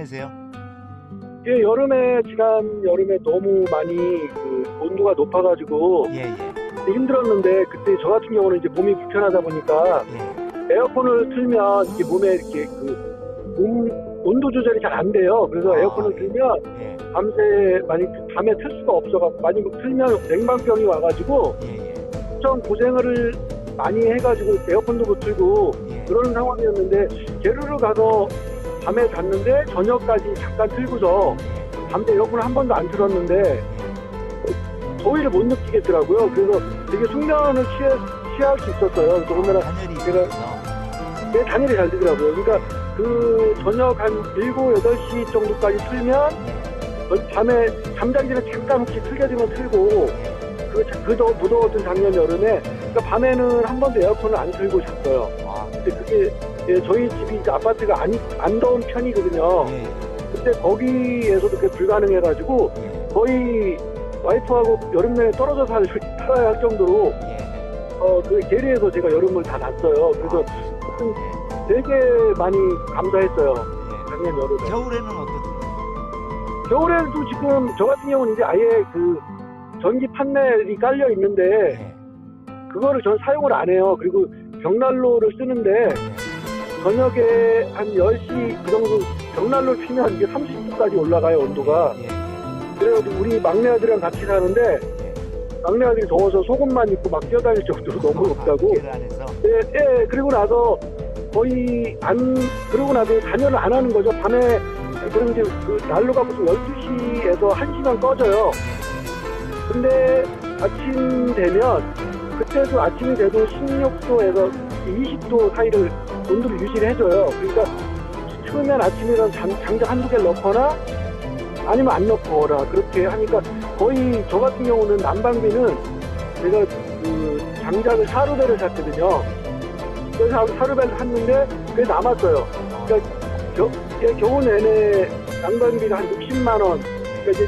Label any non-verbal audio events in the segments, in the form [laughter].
지내세요? 예, 여름에 지난 여름에 너무 많이 그 온도가 높아가지고 예, 예, 힘들었는데 그때 저 같은 경우는 이제 몸이 불편하다 보니까 예. 에어컨을 틀면 이게 몸에 이렇게 그 몸 온도 조절이 잘 안 돼요. 그래서 아, 에어컨을 예. 틀면 예, 밤새 많이 밤에 틀 수가 없어가 많이 뭐 틀면 냉방병이 와가지고 예, 예, 엄청 고생을 많이 해가지고 에어컨도 못 틀고 예. 그런 상황이었는데 게르르 가서 밤에 잤는데 저녁까지 잠깐 틀고서 밤새 에어컨을 한 번도 안 틀었는데 더위를 못 느끼겠더라고요. 그래서 되게 숙면을 취해, 취할 수 있었어요. 그래서 오늘은 제가- 내 단열이 잘 되더라고요. 그러니까 그 저녁 한 7, 8시 정도까지 틀면 전 밤에 잠자기 전에 잠깐 혹시 틀게 되면 틀고 그, 그 더 무더웠던 작년 여름에 그러니까 밤에는 한 번도 에어컨을 안 틀고 잤어요. 와, 근데 그게 예, 저희 집이 이제 아파트가 안, 안 더운 편이거든요. 예, 근데 거기에서도 그게 불가능해가지고 예, 거의 와이프하고 여름 내내 떨어져 살, 살아야 할 정도로 예. 어, 그 계리에서 제가 여름을 다 났어요. 그래서 예, 되게 많이 감사했어요. 예. 작년 여름에. 겨울에는 어떻게? 겨울에도 지금 저 같은 경우는 이제 아예 그 전기 판넬이 깔려 있는데 예, 그거를 전 사용을 안 해요. 그리고 벽난로를 쓰는데 저녁에 한 10시 그 정도 벽난로를 피면 이게 30도까지 올라가요, 온도가. 예, 예, 그래가지고 우리 막내 아들이랑 같이 사는데 예. 막내 아들이 더워서 속옷만 입고 막 뛰어다닐 정도로 너무 덥다고. 예, 예, 그리고 나서 거의 안, 그러고 나서 단열을 안 하는 거죠. 밤에, 그럼 이제 그 난로가 무슨 12시에서 1시간 꺼져요. 근데 아침 되면, 그때도 아침이 돼도 16도에서 20도 사이를 온도를 유지를 해줘요. 그러니까 추우면 아침에는 장, 장작 한두 개를 넣거나 아니면 안 넣거나 그렇게 하니까 거의 저 같은 경우는 난방비는 제가 그 장작을 사루배를 샀거든요. 그래서 사루배를 샀는데 그게 남았어요. 그러니까 겨, 예, 겨우 내내 난방비가 한 60만 원. 그러니까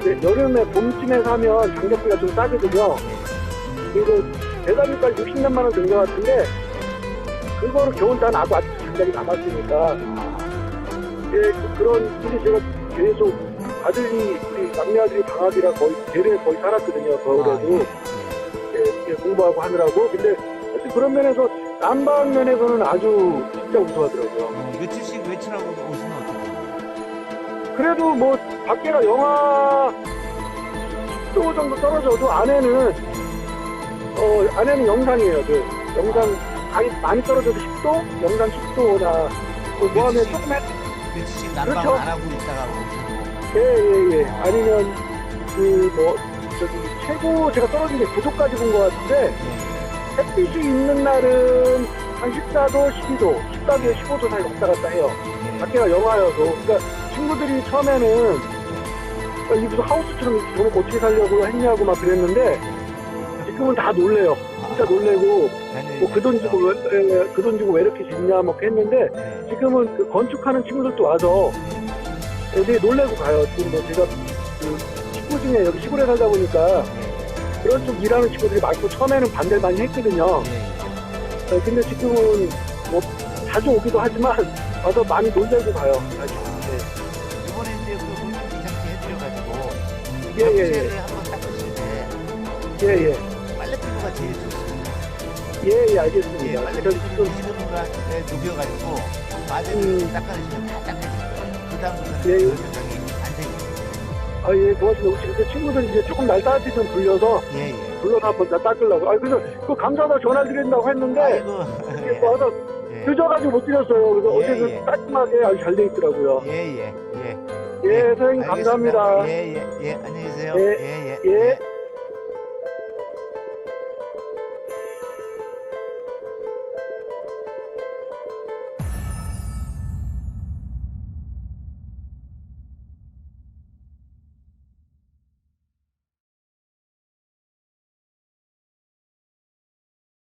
이제, 여름에 봄쯤에 사면 장작비가 좀 싸거든요. 그리고 대단비까지 60몇만 원 든 것 같은데 그거를 겨우 다 나도 아직 장작이 남았으니까 예, 그- 그런 근데 제가 계속 아들이 우리 막내 아들이 방학이라 거의 대래 거의 살았거든요. 아, 겨울에도. 예, 예, 예, 공부하고 하느라고. 근데 하여튼 그런 면에서 난방 면에서는 아주 진짜 우수하더라고요. 어, 며칠씩 외출하고 오시면 어떡해요? 그래도 뭐 밖에가 영하 10도 정도 떨어져도 안에는 어 안에는 영상이에요. 그 영상 많이 많이 떨어져도 10도, 영상 10도나 뭐 하면? 조금 해 며칠씩 난방 그렇죠. 안 하고 있다가 예예예. 아니면 그 뭐 저기 최고 제가 떨어진 게 9도까지 본 것 같은데 예, 햇빛이 있는 날은 한 14도, 12도, 14도에 15도 사이 왔다 갔다 해요. 예. 밖에가 영하여서. 그러니까 친구들이 처음에는 아, 이게 무슨 하우스처럼 저는 어떻게 살려고 했냐고 막 그랬는데 지금은 다 놀래요. 진짜 놀래고 뭐 그 돈 주고 왜, 그돈 주고 왜 이렇게 짓냐 막 했는데 예, 지금은 그 건축하는 친구들도 와서 되게 놀래고 가요. 지금 뭐 제가 그 식구 중에 여기 시골에 살다 보니까 그런 쪽 일하는 친구들이 많고 처음에는 반대를 많이 했거든요. 예, 예. 어, 근데 지금은 뭐 자주 오기도 하지만 와서 많이 놀래고 가요. 아주. 이번에 이제 그 공유 이상치 해드려가지고 예, 예, 예. 를 한번 닦으실 때 예, 예. 빨래피부가 제일. 예, 예, 예, 알겠습니다. 저 빨래피부를 지금, 20분간 녹여가지고 마대로 음. 닦아주시면 다 닦아질 거예요. 그 다음부터는 예, 예. 그런 생각이 안 생겨요. 아, 예, 고맙습니다. 혹시 근데 친구들 이제 조금 날 따뜻해서 불려서, 예, 예. 불러서 한번 다 닦으려고. 아, 그래서 그 감사하다 전화 드린다고 했는데, 아이고. 이게 뭐 하다 [laughs] 예. 늦어가지고 못 드렸어요. 그래서 예, 어제는 예. 깔끔하게 아주 잘 돼 있더라고요. 예, 예, 예. 예, 선생님 알겠습니다. 감사합니다. 예, 예, 예. 안녕히 계세요. 예, 예, 예. 예.